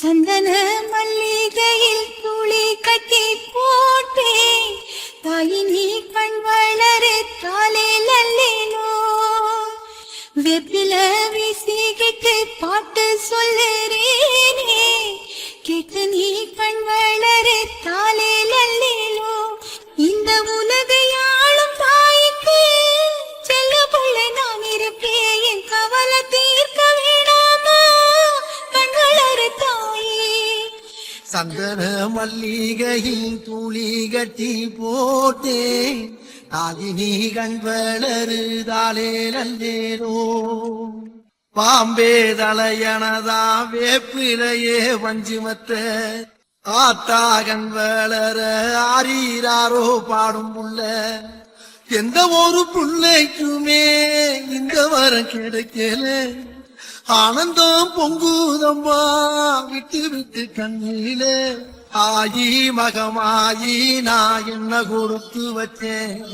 சந்தன மல்லிகையில் துளி கட்டி போட்டேன். தாயினி கண் வளர காலையில் அல்லேனோ வெப்பில வீசிக்கிட்டு பாட்டு சொல்லுறேனே. கேட்டு சந்தன மல்லிகையில் துளி கட்டி போட்டே தாகினி கண் வளருதாலே நல்லேனோ. பாம்பே தலையனதா வேப்பிலையே வஞ்சுமத்த ஆத்தா கண் வளர ஆரீராரோ பாடும் புள்ள. எந்த ஒரு பிள்ளைக்குமே இந்த வரம் கிடைக்கல. ஆனந்தம் பொங்கு அம்மா விட்டு விட்டு கண்ணிலே. ஆயி மகமாயி நான் என்ன கொடுத்து வச்சேன்?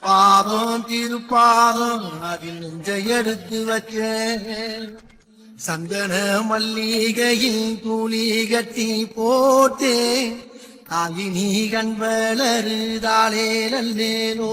பாதம் திருப்பாதம் அதில் நெஞ்ச எடுத்து வச்சேன். சந்தன மல்லிகையில் கூலி கட்டி போட்டேன். தாயினி கண் வளருதாலே நல்லேனோ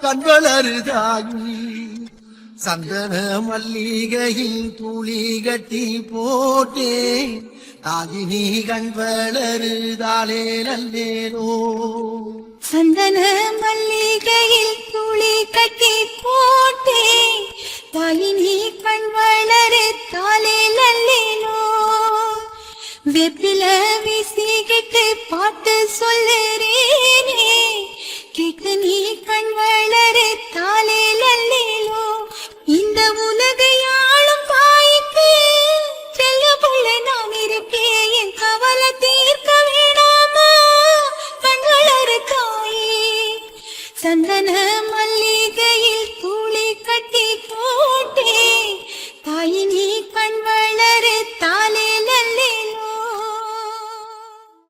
கண் வளருதாயி சந்தன மல்லிகையில் துளி கட்டி போட்டே தாகினி கண் வளருதாலே நல்லேனோ. சந்தன மல்லிகையில் துளி கட்டி போட்டே தாயினி கண் வளரு தாலே நல்லேனோ. வெப்பில வீசிக்கிட்டு பாட்டு சொல்லுறேனே. கேட்டு நீ கண் And then.